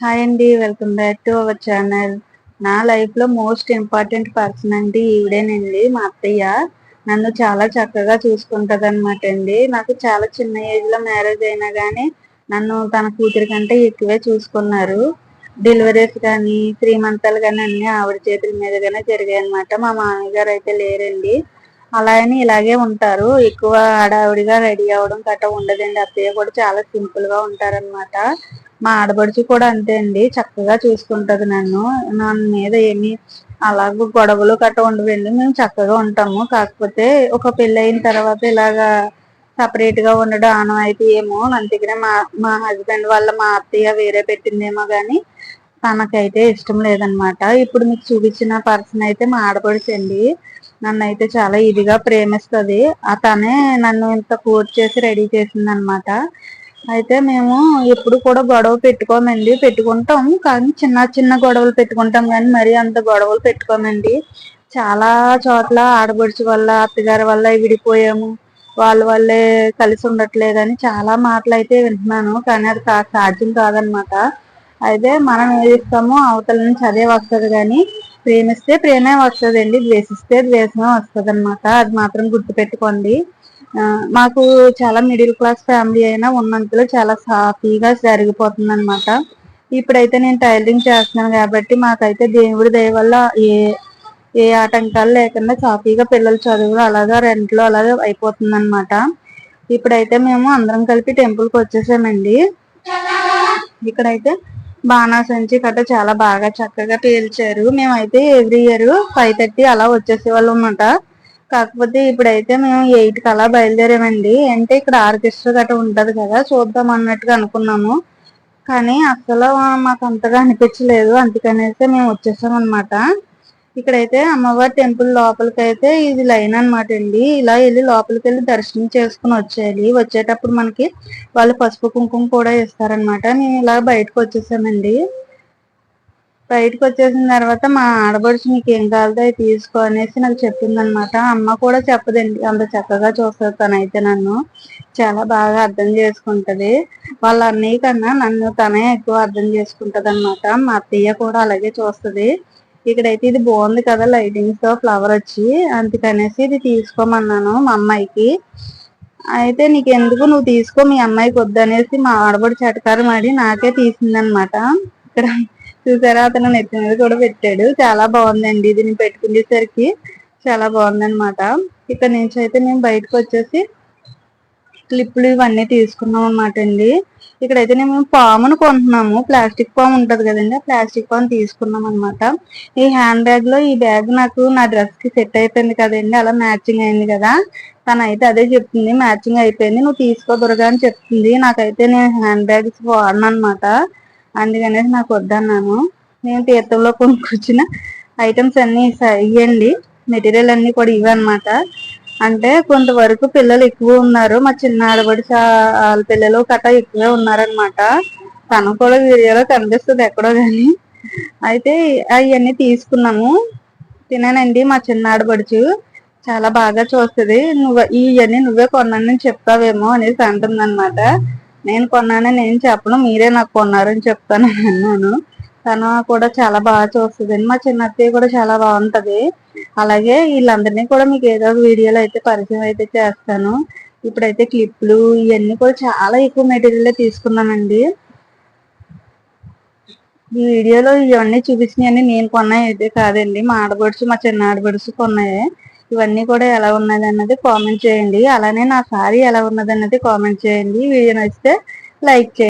Hi అండి welcome back to our channel. నా లైఫ్లో మోస్ట్ ఇంపార్టెంట్ పర్సన్ అంటే ఈవిడేనండి మా అత్తయ్య. నన్ను చాలా చక్కగా చూసుకుంటది అనమాట అండి. నాకు చాలా చిన్న ఏజ్లో మ్యారేజ్ అయినా గానీ నన్ను తన కూతురి కంటే ఎక్కువే చూసుకున్నారు. డెలివరీస్ కానీ త్రీ మంతాలు కానీ అన్ని ఆవిడ చేతుల మీదగానే జరిగాయి అనమాట మా మామయ్య గారు అయితే లేరండి. అలా అని ఇలాగే ఉంటారు. ఎక్కువ హడావిడిగా రెడీ అవ్వడం గట్రా ఉండదండి. అత్తయ్య కూడా చాలా సింపుల్గా ఉంటారనమాట మా ఆడబడుచు కూడా అంతే అండి. చక్కగా చూసుకుంటది నన్ను. నా మీద ఏమి అలాగ గొడవలు గట్రా ఉండవండి. మేము చక్కగా ఉంటాము. కాకపోతే ఒక పెళ్ళి అయిన తర్వాత ఇలాగా సపరేట్గా ఉండడం ఆనవాయితీ ఏమో. అందుకనే మా మా హస్బెండ్ వాళ్ళ మా అత్తయ్య వేరే పెట్టిందేమో గాని తనకైతే ఇష్టం లేదనమాట ఇప్పుడు మీకు చూపించిన పర్సన్ అయితే మా ఆడపడుచు అండి. నన్ను అయితే చాలా ఇదిగా ప్రేమిస్తుంది. తనే నన్ను ఇంత కోర్ట్ చేసి రెడీ చేసింది అనమాట అయితే మేము ఎప్పుడు కూడా గొడవ పెట్టుకోమండి. పెట్టుకుంటాం కానీ చిన్న చిన్న గొడవలు పెట్టుకుంటాం కానీ మరీ అంత గొడవలు పెట్టుకోమండి. చాలా చోట్ల ఆడబడుచు వల్ల అత్తగారి వల్ల విడిపోయాము. వాళ్ళ వల్లే కలిసి ఉండట్లేదని చాలా మాటలు అయితే వింటున్నాను. కానీ అది సాధ్యం కాదనమాట. అయితే మనం ఏది ఇస్తామో అవతల నుంచి అదే వస్తుంది కానీ ప్రేమిస్తే ప్రేమే వస్తుందండి ద్వేషిస్తే ద్వేషమే వస్తుంది అనమాట అది మాత్రం గుర్తుపెట్టుకోండి. మాకు చాలా మిడిల్ క్లాస్ ఫ్యామిలీ అయినా ఉన్నంతలో చాలా సాఫీగా జరిగిపోతుంది అనమాట ఇప్పుడైతే నేను టైలరింగ్ చేస్తున్నాను కాబట్టి మాకైతే దేవుడి దయ వల్ల ఏ ఏ ఆటంకాలు లేకుండా సాఫీగా పిల్లల చదువులు అలాగా రెంట్లో అలాగే అయిపోతుంది అనమాట ఇప్పుడైతే మేము అందరం కలిపి టెంపుల్కి వచ్చేసామండి. ఇక్కడైతే బాణాసంచి కట్ట చాలా బాగా చక్కగా పేల్చారు మేమైతే ఎవ్రీ ఇయర్ ఫైవ్ థర్టీ అలా వచ్చేసే వాళ్ళం అనమాట కాకపోతే ఇప్పుడైతే మేము ఎయిట్కి అలా బయలుదేరామండి. అంటే ఇక్కడ ఆర్కెస్ట్రా గట్రా ఉంటది కదా చూద్దాం అన్నట్టుగా అనుకున్నాము. కానీ అసలు మాకు అంతగా అనిపించలేదు. అందుకనేసి మేము వచ్చేసాం అనమాట ఇక్కడైతే అమ్మవారి టెంపుల్ లోపలికి అయితే ఇది లైన్ అనమాట అండి. ఇలా వెళ్ళి లోపలికి వెళ్ళి దర్శనం చేసుకుని వచ్చేయాలి. వచ్చేటప్పుడు మనకి వాళ్ళు పసుపు కుంకుమ కూడా ఇస్తారనమాట నేను ఇలా బయటకు వచ్చేసానండి బయటకు వచ్చేసిన తర్వాత మా ఆడబడుచు నీకు ఏం కావాలో అవి తీసుకో అనేసి నాకు చెప్పిందనమాట అమ్మ కూడా చెప్పదండి. అంత చక్కగా చూస్తుంది తనైతే నన్ను. చాలా బాగా అర్థం చేసుకుంటది. వాళ్ళ అన్నయ్య కన్నా నన్ను తనే ఎక్కువ అర్థం చేసుకుంటది అనమాట మా అత్తయ్య కూడా అలాగే చూస్తుంది. ఇక్కడైతే ఇది బాగుంది కదా లైటింగ్స్తో ఫ్లవర్ వచ్చి. అందుకనేసి ఇది తీసుకోమన్నాను మా అమ్మాయికి. అయితే నీకు ఎందుకు నువ్వు తీసుకో మీ అమ్మాయికి వద్దనేసి మా ఆడబడి చటకారం ఆడి నాకే తీసిందనమాట. ఇక్కడ చూసారా అతను నెత్తి మీద కూడా పెట్టాడు. చాలా బాగుందండి ఇది నేను పెట్టుకునేసరికి. చాలా బాగుందనమాట. ఇక్కడ నుంచి అయితే నేను బయటకు వచ్చేసి క్లిప్లు ఇవన్నీ తీసుకున్నాం అనమాట అండి. ఇక్కడైతే మేము పామును కొంటున్నాము. ప్లాస్టిక్ పాము ఉంటది కదండి ఆ ప్లాస్టిక్ పాము తీసుకున్నాం అనమాట ఈ హ్యాండ్ బ్యాగ్లో ఈ బ్యాగ్ నాకు నా డ్రెస్కి సెట్ అయిపోయింది కదండి అలా మ్యాచింగ్ అయింది కదా. తన అయితే అదే చెప్తుంది మ్యాచింగ్ అయిపోయింది నువ్వు తీసుకో అని చెప్తుంది. నాకైతే నేను హ్యాండ్ బ్యాగ్స్ వాడను అనమాట అందుకనేసి నాకు వద్దన్నాను. నేను తీర్థంలో కొనుక్కొచ్చిన ఐటమ్స్ అన్ని ఇవ్వండి మెటీరియల్ అన్ని కూడా ఇవన్నమాట అంటే కొంతవరకు పిల్లలు ఎక్కువ ఉన్నారు. మా చిన్న ఆడబడి వాళ్ళ పిల్లలు కట్ట ఎక్కువే ఉన్నారనమాట తను కూడా వీడియోలో కనిపిస్తుంది ఎక్కడో కానీ అయితే అవన్నీ తీసుకున్నాము. తినానండి మా చిన్న ఆడబడుచు చాలా బాగా చూస్తుంది. నువ్వు ఇవన్నీ నువ్వే కొన్నాను చెప్తావేమో అనేసి అంటుంది అనమాట నేను కొన్నానని నేను చెప్పను. మీరే నాకు కొన్నారని చెప్తాను అన్నాను. తను కూడా చాలా బాగా చూస్తుంది మా చిన్న అత్తయ్య కూడా చాలా బాగుంటది. అలాగే వీళ్ళందరినీ కూడా మీకు ఏదో వీడియోలో అయితే పరిచయం అయితే చేస్తాను. ఇప్పుడైతే క్లిప్లు ఇవన్నీ కూడా చాలా ఎక్కువ మెటీరియల్ తీసుకున్నానండి. ఈ వీడియోలో ఇవన్నీ చూపించినవన్నీ నేను కొన్నాయి అయితే కాదండి. మా ఆడబడుచు మా చిన్న ఆడబడుచు కొన్నాయే ఇవన్నీ కూడా ఎలా ఉన్నది అన్నది కామెంట్ చేయండి. అలానే నా సారీ ఎలా ఉన్నది అన్నది కామెంట్ చేయండి వీడియో నచ్చితే లైక్ చేయండి.